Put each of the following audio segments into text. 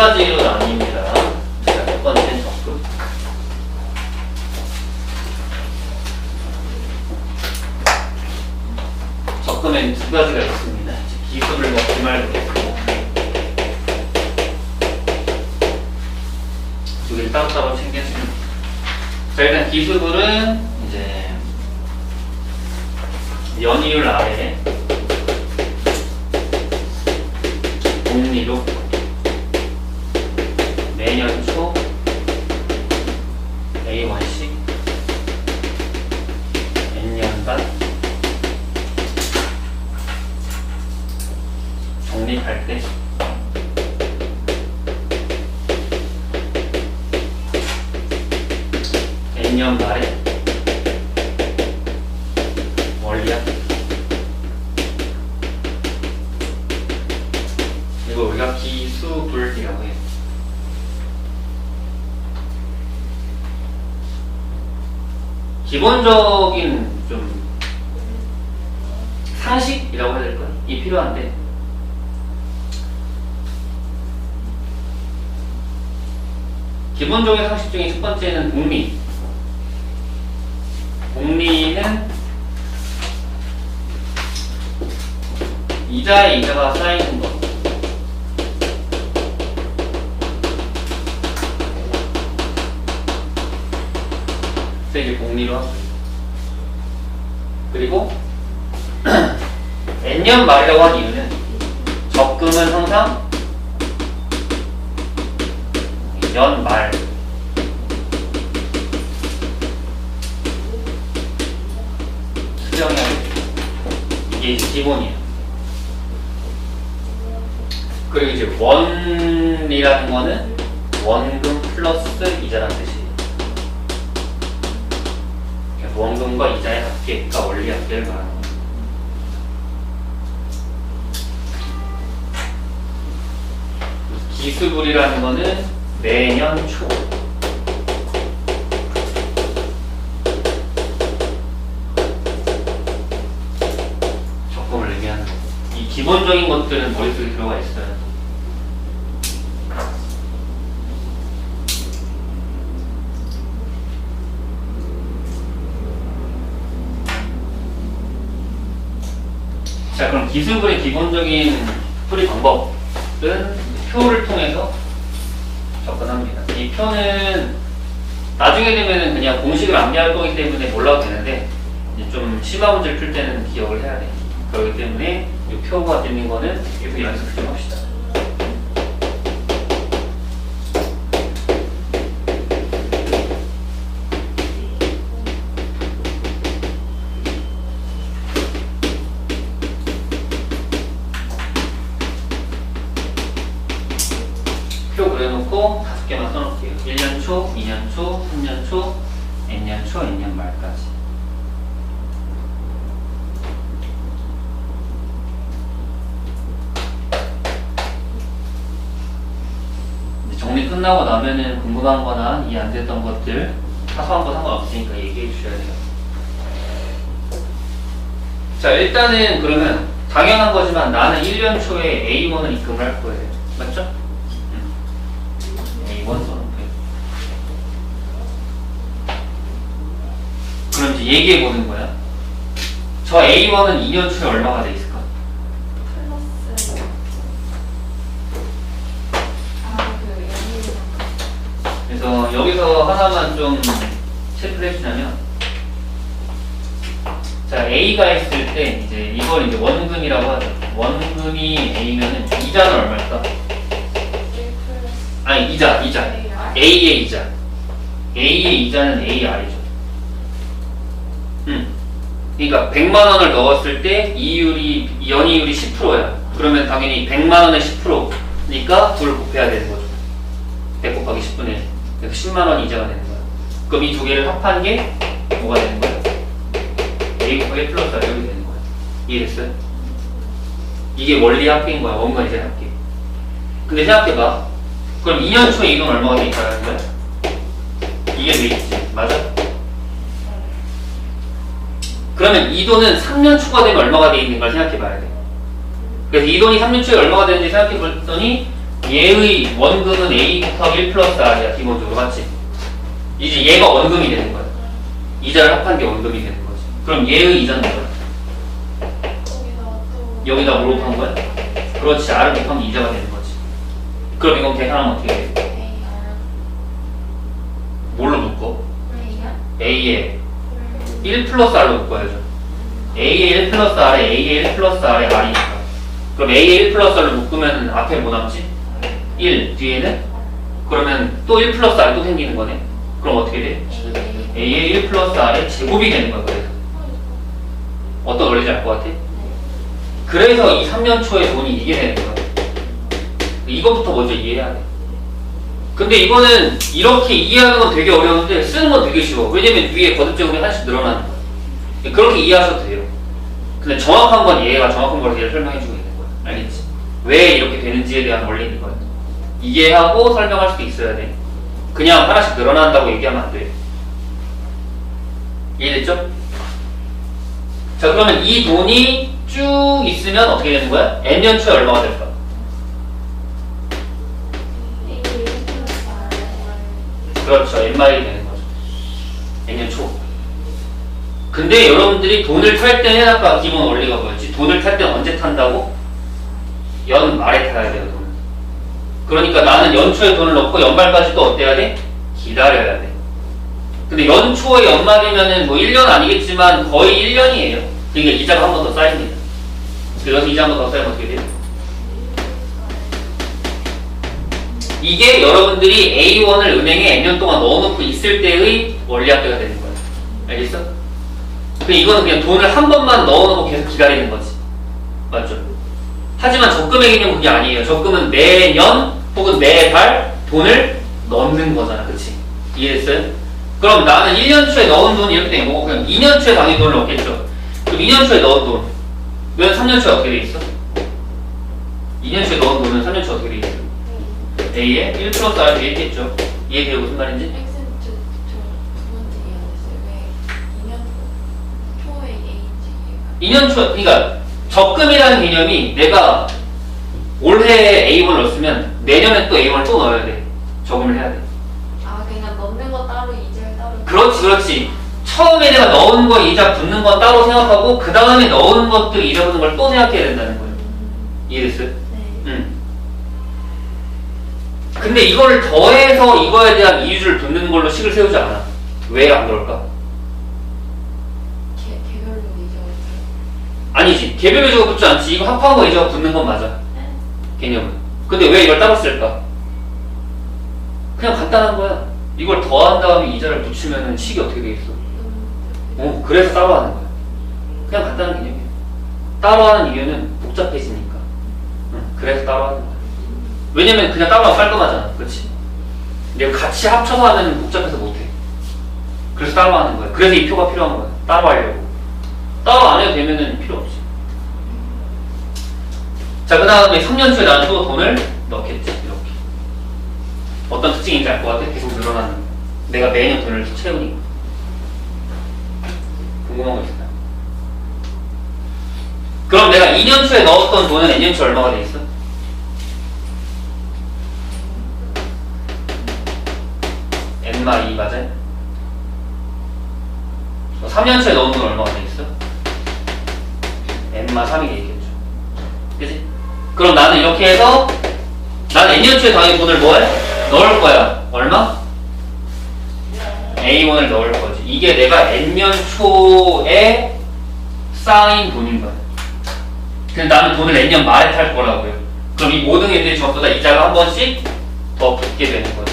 가지로 나뉩니다. 자, 첫 번째는 적금. 적금에는 두 가지가 있습니다. 기술을 먹지 말고 두 개를 따로따로 챙겼습니다. 자, 일단 기수불은 N년간 적립할 때? N년 말에? 원리학 이거 우리가 기수불이라고 해요. 기본적인 필요한데 기본적인 상식 중에 첫 번째는 복리. 복리는 이자에 이자가 쌓이는 것. 그래서 이제 복리로 하고 그리고 N년 말이라고 한 이유는 적금은 항상 연말 수령해야 돼. 이게 기본이에요. 그리고 이제 원이라는 거는 원금 플러스 이자라는 뜻이에요. 그러니까 원금과 이자의 합계가 원리 합계를 말하는 거예요. 기수불이라는 거는 매년 초 적금을 의미하는 거. 이 기본적인 것들은 머릿속에 들어가 있어요. 자, 그럼 기술불의 기본적인 풀이 방법은 표를 통해서 접근합니다. 이 표는 나중에 되면은 그냥 공식을 암기할 거기 때문에 몰라도 되는데 좀 심화 문제를 풀 때는 기억을 해야 돼. 그렇기 때문에 이 표가 되는 거는 계속 연습을 좀 합시다. 표 그려놓고 다섯 개만 써놓을게요. 1년 초, 2년 초, 3년 초, N년 초, N년 말까지. 정리 끝나고 나면은 궁금한 거나 이해 안 됐던 것들 사소한 거 상관없으니까 얘기해 주셔야 돼요. 자, 일단은 그러면 당연한 거지만 나는 1년 초에 A1을 입금을 할 거예요. 맞죠? A1 써놓고요. 이제 얘기해 보는 거야. 저 A1은 2년 초에 얼마가 돼 있을까? 플러스 아그 그래서 여기서 하나만 좀 체크를 해주냐면 자 A가 있을 때 이제 이걸 이제 원금이라고 하죠. 원금이 A면은 이자는 얼마일까? 1 플러스 아니 이자 이자. A의 이자 A의 이자는 AR이죠. 음. 그러니까 100만 원을 넣었을 때 이율이 연이율이 10%야. 그러면 당연히 100만 원에 10%니까 둘 곱해야 되는 거죠. 100 곱하기 10분의 1. 그래서 10만 원 이자가 되는 거야. 그럼 이 두 개를 합한 게 뭐가 되는 거야? A 곱하기 플러스 R 이렇게 되는 거야. 이해됐어요? 이게 원리 합계인 거야. 원과 이자 합계. 근데 생각해봐. 그럼 2년 초에 이건 얼마가 돼 있다는 거야? 이게 베이스지. 맞아? 그러면 이 돈은 3년 추가되면 얼마가 돼 있는 걸 생각해 봐야 돼. 그래서 이 돈이 3년 초에 얼마가 되는지 생각해 봤더니 얘의 원금은 A 곱하기 1 플러스 R이야 기본적으로 맞지? 이제 얘가 원금이 되는 거야. 이자를 합한 게 원금이 되는 거지. 그럼 얘의 이자는 뭐야? 여기다 뭘 곱한 거야? 그렇지 R을 곱하면 이자가 되는 거지. 그럼 이건 계산하면 어떻게 돼? 뭘로 묶어? A에 1 플러스 R로 묶어야죠. A에 1 플러스 R에 A에 1 플러스 R에 R이니까. 그럼 A에 1 플러스 R로 묶으면 앞에 뭐 남지? 1 뒤에는? 그러면 또 1 플러스 R 또 생기는 거네. 그럼 어떻게 돼? A에 1 플러스 R의 제곱이 되는 거야 그래서. 어떤 원리인지 알 것 같아? 그래서 이 3년 초에 돈이 이게 되는 거야. 이것부터 먼저 이해해야 돼. 근데 이거는 이렇게 이해하는 건 되게 어려운데 쓰는 건 되게 쉬워. 왜냐면 위에 거듭 제곱이 하나씩 늘어나는 거야. 그렇게 이해하셔도 돼요. 근데 정확한 건 얘가 정확한 걸 얘를 설명해주고 있는 거야. 알겠지? 왜 이렇게 되는지에 대한 원리인 거야. 이해하고 설명할 수도 있어야 돼. 그냥 하나씩 늘어난다고 얘기하면 안 돼. 이해됐죠? 자 그러면 이 돈이 쭉 있으면 어떻게 되는 거야? n년 초에 얼마가 될까? 그렇죠. n마일이 되는 거죠. n년 초. 근데 여러분들이 돈을 탈 때는 아까 기본 원리가 뭐였지? 돈을 탈 때는 언제 탄다고? 연 말에 타야 돼요, 돈을. 그러니까 나는 연초에 돈을 넣고 연말까지 또 어때야 돼? 기다려야 돼. 근데 연초에 연말이면은 뭐 1년 아니겠지만 거의 1년이에요. 그러니까 이자가 한 번 더 쌓입니다. 그래서 이자 한 번 더 쌓이면 어떻게 돼요? 이게 여러분들이 A1을 은행에 N년 동안 넣어놓고 있을 때의 원리학대가 되는 거예요. 알겠어? 그 이거는 그냥 돈을 한 번만 넣어놓고 계속 기다리는 거지. 맞죠? 하지만 개념은 그게 아니에요. 적금은 매년 혹은 매달 돈을 넣는 거잖아. 그치? 이해했어요? 그럼 나는 1년 초에 넣은 돈이 이렇게 된 거고 그냥 2년 초에 당연히 돈을 넣겠죠. 그럼 2년 초에 넣은 돈. 왜 3년 초에 어떻게 돼 있어? 2년 초에 넣은 돈은 3년 초에 어떻게 돼 있어? A에 1 플러스 돼 있겠죠. 이해돼요? 무슨 말인지? X는 저, 저두 번째 이해 안 했어요. 왜 2년 초에 A인지 이해가 2년 초, 그러니까 적금이라는 개념이 내가 올해 A1을 넣었으면 내년에 또 A1을 또 넣어야 돼. 적금을 해야 돼. 아 그냥 넣는 거 따로 이자를 따로 그렇지, 그렇지. 처음에 내가 넣은 거 이자 붙는 건 따로 생각하고 그 다음에 넣은 것들 이자 붙는 걸 또 생각해야 된다는 거예요. 이해됐어요? 네 응. 근데 이거를 더해서 이거에 대한 이유를 붙는 걸로 식을 세우지 않아. 왜 안 그럴까? 개, 개별로 있어요 아니지. 개별 이자가 붙지 않지. 이거 합한 거 이자가 붙는 건 맞아. 네? 개념은. 근데 왜 이걸 따로 쓸까? 그냥 간단한 거야. 이걸 더한 다음에 이자를 붙이면 식이 어떻게 되겠어? 어, 그래서 따로 하는 거야. 그냥 간단한 개념이야. 따로 하는 이유는 복잡해지니까. 응, 그래서 따로 하는 거야. 왜냐면 그냥 따로 하면 깔끔하잖아. 그렇지? 근데 같이 합쳐서 하면 복잡해서 못해. 그래서 따로 하는 거야. 그래서 이 표가 필요한 거야. 따로 하려고. 따로 안 해도 되면은 필요 없지. 자, 그 다음에 3년 초에 나는 또 돈을 넣겠지. 이렇게. 어떤 특징인지 알 것 같아? 계속 늘어나는. 거. 내가 매년 돈을 채우니까. 궁금한 거 있을까요? 그럼 내가 2년 초에 넣었던 돈은 N년 초에 얼마가 돼 있어? N마 2 맞아요? 3년 초에 넣은 돈 얼마가 돼 있어? N마 3이 돼 있겠죠. 그지? 그럼 나는 이렇게 해서 나는 N년 초에 당연히 돈을 뭐 해? 넣을 거야. 얼마? A1을 넣을 거지. 이게 내가 N년 초에 쌓인 돈인 거야. 근데 나는 돈을 N년 말에 탈 거라고요. 그럼 이 모든 애들이 전부 다 이자가 한 번씩 더 붙게 되는 거지.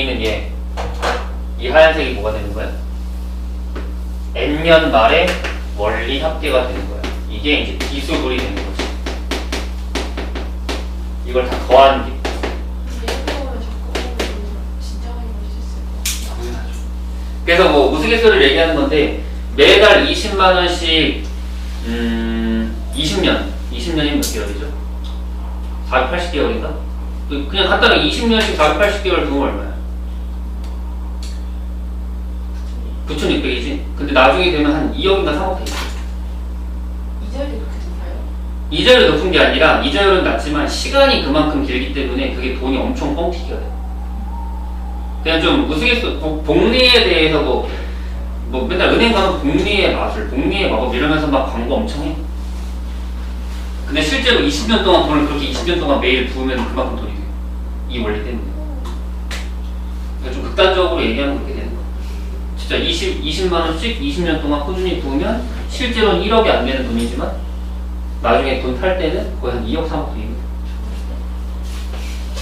있는 얘, 이 하얀색이 뭐가 되는 거야? N년 말에 원리 합계가 되는 거야. 이게 이제 기수분이 되는 거지. 이걸 다 더하는 게. 그래서 뭐 우스갯소리를 얘기하는 건데 매달 20만 원씩 음 20년 20년이면 몇 개월이죠? 480개월인가? 그냥 간단하게 20년씩 480개월 두면 얼마야? 9,600이지? 근데 나중에 되면 한 2억인가 3억 돼 이절이 그렇게 높아요? 이자율이 높은 게 아니라 이자율은 낮지만 시간이 그만큼 길기 때문에 그게 돈이 엄청 뻥튀기가 돼. 그냥 좀 우스갯소 복- 복리에 대해서 뭐, 뭐 맨날 은행 가면 복리의 마술, 복리의 마법 이러면서 막 광고 엄청 해. 근데 실제로 20년 동안 돈을 그렇게 20년 동안 매일 부으면 그만큼 돈이 돼. 이 원리 때문에. 그러니까 좀 극단적으로 얘기하면 그렇게 되는 거야. 진짜 20, 20만 원씩 20년 동안 꾸준히 부으면 실제로는 1억이 안 되는 돈이지만 나중에 돈탈 때는 거의 한 2억 3억 돈입니다.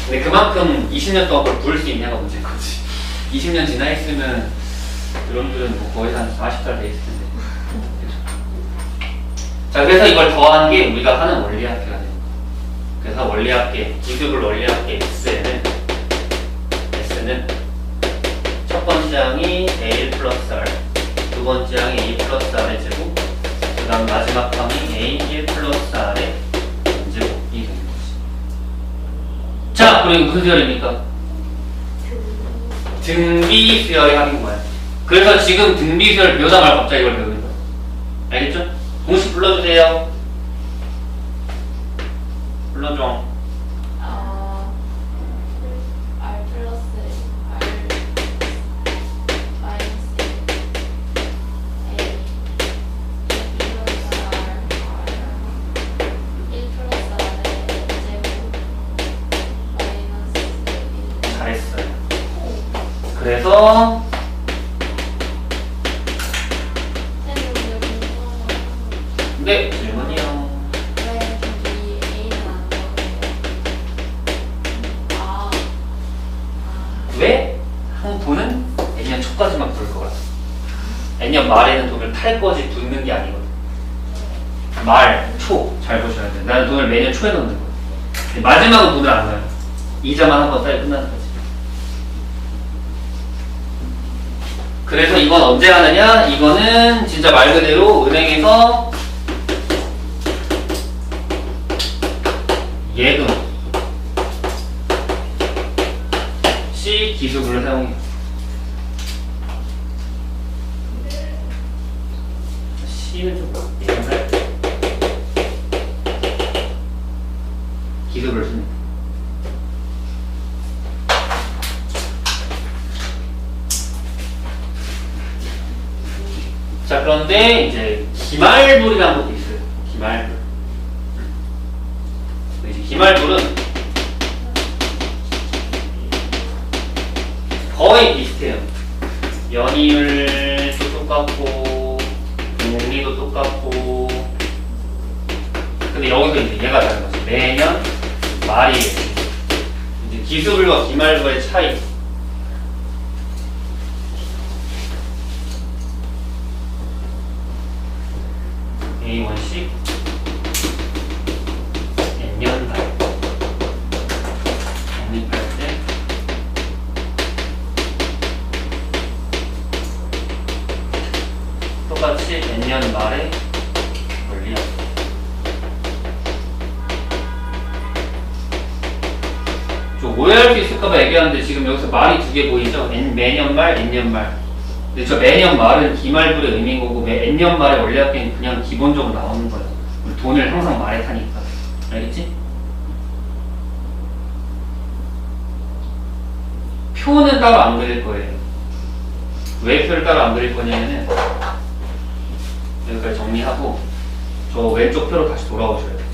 근데 그만큼 20년 동안 그걸 부을 수 있냐가 문제인 거지. 20년 지나 있으면 여러분들은 뭐 거의 한 40살 돼 있을 텐데. 자, 그래서 이걸 더하는 게 우리가 하는 되는 거예요. 그래서 원리합계, 기습을 원리합계 S는 S는 첫 번째 항이 A 플러스 R, 두 번째 항이 A 플러스 R의 제곱, 그 다음 마지막 항이 A 1 플러스 R의 제곱이 되는 거지. 자, 이거 무슨 수열입니까? 등비 수열의 합인 거야. 그래서 지금 등비 수열 배우다 말 갑자기 이걸 배우는 거야. 알겠죠? 공식 불러주세요. 한 돈은 N년 초까지만 것 같아. N년 말에는 돈을 탈 거지 붓는 게 아니거든. 말, 초, 잘 보셔야 돼. 나는 돈을 매년 초에 넣는 거야. 마지막은 돈을 안 넣어요. 이자만 한번 쌓여 끝나는 거지. 그래서 이건 언제 하느냐? 이거는 진짜 말 그대로 은행에서 예금 시 기술을 사용해요. 시는 좀 예상할 기술을 씁니다. 자 그런데 이제 기말불이라는 것도 있어요. 기말불. 이제 기말불은 연이율도 똑같고, 공리도 똑같고. 근데 여기서 이제 얘가 다른 거지. 매년 말이에요. 이제 기술과 기말과의 차이. A1씩 N년 말에 원리합 좀 오해할 수 있을까봐 얘기하는데 지금 여기서 말이 두 개 보이죠? N, 매년 말, N년 말. 근데 저 매년 말은 기말불의 의미인 거고 매 N년 말의 원리합계는 그냥 기본적으로 나오는 거예요. 돈을 항상 말에 타니까. 알겠지? 표는 따로 안 그릴 거예요. 왜 표를 따로 안 그릴 거냐면은 여기까지 정리하고 저 왼쪽 표로 다시 돌아오셔야 돼요.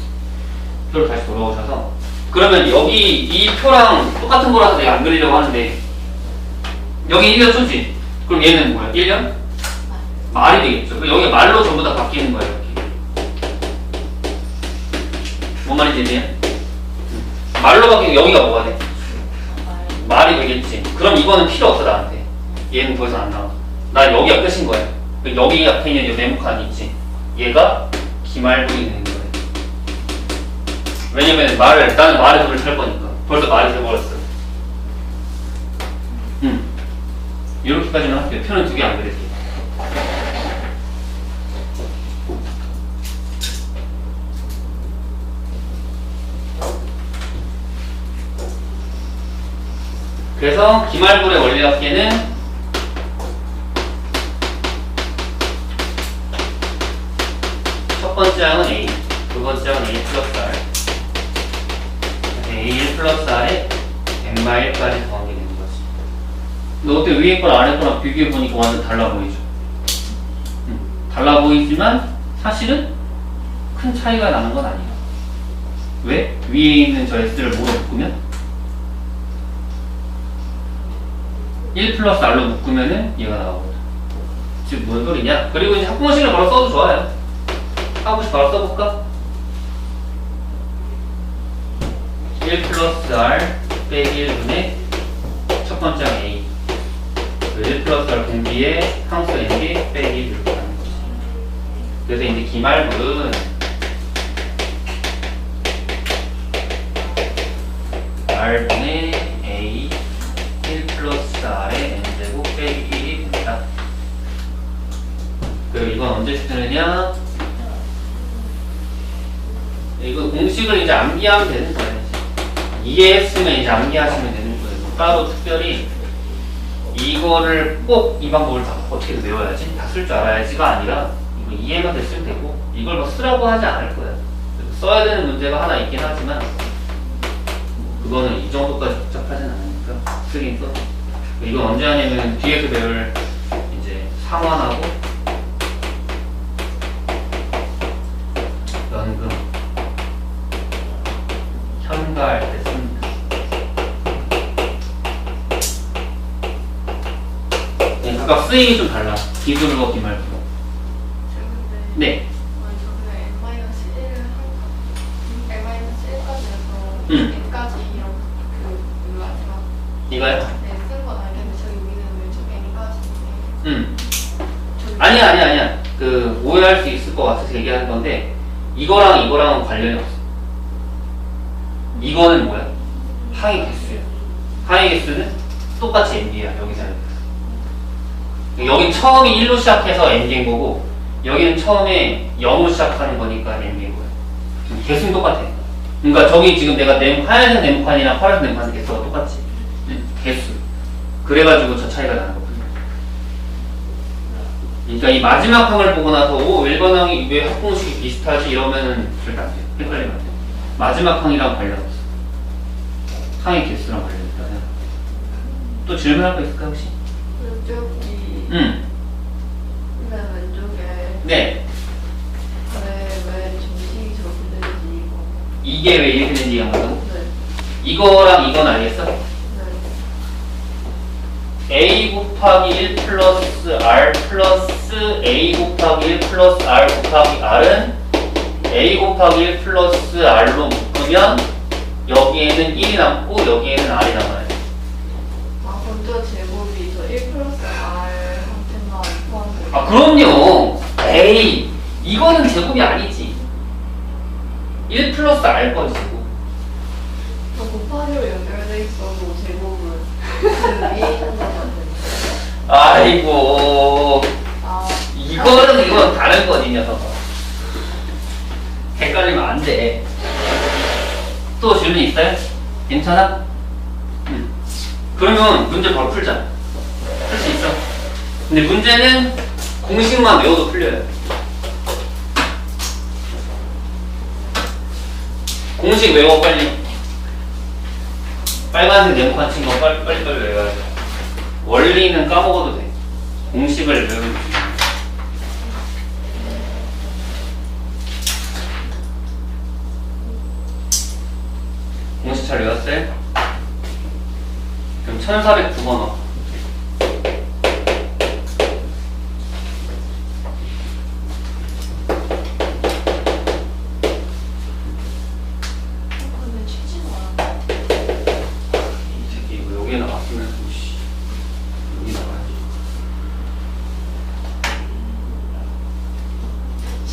표로 다시 돌아오셔서 그러면 여기 이 표랑 똑같은 거라서 내가 안 그리려고 하는데 여기 1년 초지? 그럼 얘는 뭐야? 1년? 말이 되겠죠. 여기 말로 전부 다 바뀌는 거예요. 이렇게. 뭔 말인지 이해해? 말로 바뀌면 여기가 뭐가 돼? 말 말이 되겠지. 그럼 이거는 필요 없어 나한테. 얘는 더 이상 안 나와. 나 여기가 끝인 거야. 그 여기 앞에 있는 이 네모칸 있지. 얘가 기말부에 있는 거예요. 왜냐면 말을 나는 말의 도를 탈 거니까 벌써 말이 돼버렸어. 음 이렇게까지는 할게요. 표는 두 개 안 그릴게요. 그래서 기말굴의 원리학계는 첫 번째 항은 A, 두 번째 항은 A 플러스 R. A1 플러스 R에 N마일까지 더하게 되는 거지. 근데 어때 위에 거랑 아래 거랑 비교해 보니까 완전 달라 보이죠? 음, 달라 보이지만 사실은 큰 차이가 나는 건 아니야. 왜? 위에 있는 저 S를 뭐로 묶으면 1 플러스 R로 묶으면은 얘가 나오거든. 지금 뭔 소리냐? 그리고 이제 학부모식을 바로 써도 좋아요. 학부모식 바로 써볼까? 1 플러스 R 빼기 1분의 첫 번째 항 A. 1 플러스 R 공비에 항수 N개 빼기 1로 가는 거지. 그래서 이제 기말물은 R분의 A 1 플러스 R의 N제곱 빼기 1이 됩니다. 그리고 이건 언제 쓰느냐? 이거 공식을 이제 암기하면 되는 거예요. 이해했으면 이제 암기하시면 되는 거예요. 뭐 따로 특별히 이거를 꼭 이 방법을 다 어떻게 외워야지? 다 쓸 줄 알아야지가 아니라 이거 이해만 됐으면 되고 이걸 뭐 쓰라고 하지 않을 거예요. 써야 되는 문제가 하나 있긴 하지만 그거는 이 정도까지 복잡하진 않으니까 쓰긴 써. 이건 언제 하냐면 뒤에서 배울 이제 상환하고 연금 현가할 때 씁니다. 네, 각각 쓰임이 좀 달라. 기술과 기말고. 근데 네. 아니 저번에 n 마이너스 1을 할까? n 마이너스 1까지 해서 음. 그? 네쓴 건 알겠는데 저기 n까지인데 음. 저기 아니야, 아니야, 아니야. 그 오해할 수 있을 것 같아서 얘기하는 건데 이거랑 이거랑은 관련이 없어. 이거는 뭐야? 항의 개수야. 항의 개수는 똑같이 n개야. 여기서는. 여긴 처음이 1로 시작해서 n개인 거고 여기는 처음에 0으로 시작하는 거니까 n개인 거야. 개수는 똑같아. 그러니까 저기 지금 내가 네모, 하얀색 네모판이랑 파란색 네모판 개수가 똑같지. 응, 개수. 그래가지고 저 차이가 나는 거거든요. 그러니까 이 마지막 항을 보고 나서 오 1번 항이 왜 합공식이 비슷하지 이러면은 절대 안 돼요. 헷갈리면 안 돼요. 마지막 항이랑 관련 없어. 항의 개수랑 관련 있다 생각. 또 질문할 거 있을까 혹시? 왼쪽이 응. 맨 왼쪽에 네. 왜왜 정식이 저렇게 되는지 이거 이게 왜 이렇게 된지 이해한다고? 네. 이거랑 이건 알겠어? 네. a 곱하기 1 플러스 r 플러스 a 곱하기 1 플러스 r 곱하기 r은 a 곱하기 1 플러스 r로 묶으면 여기에는 1이 남고 여기에는 r이 남아요. 아 먼저 제곱이 저 1 플러스 R 한테만 포함되고 아 그럼요. 에이 이거는 제곱이 아니지. 1 플러스 r 거지. 저 곱하기로 연결돼 있어도 제곱을 그 위에 아이고 아 이거는 이건 다른 거지 이 녀석아. 헷갈리면 안 돼. 또 질문 있어요? 괜찮아? 응. 그러면 문제 바로 풀자. 풀 수 있어. 근데 문제는 공식만 외워도 풀려요. 공식 외워 빨리. 빨간색 네모칸 친거 빨리 빨리 빨리 외워야 돼. 원리는 까먹어도 돼. 공식을 외우면 1409번호.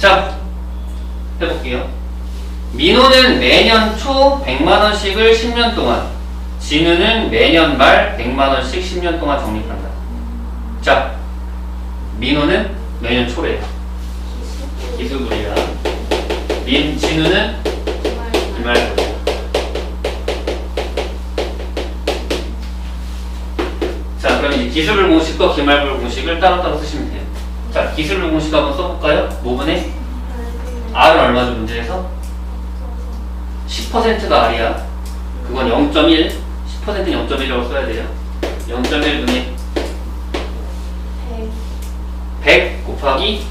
자, 해볼게요. 민호는 매년 초 100만원씩을 10년 동안 진우는 매년 말 100만원씩 10년 동안 적립한다 자 민호는 매년 초래야 기수부리야 민, 진우는 정말 이말 기술을 공식과 기말불 공식을 따로따로 쓰시면 돼요. 자, 기술을 공식 한번 써볼까요? 모분에 R은 얼마죠 문제에서? 10%가 R이야. 그건 0.1, 10%는 0.1이라고 써야 돼요. 0.1 분의 100 곱하기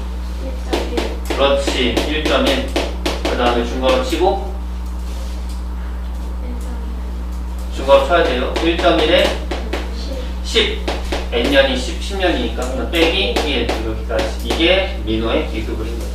1.1 그렇지 1.1. 그 다음에 중괄호 치고 중괄호 쳐야 돼요. 1.1에 10. n년이 10, 10년이니까 그럼 빼기 1 이렇게까지. 이게 민호의 거예요.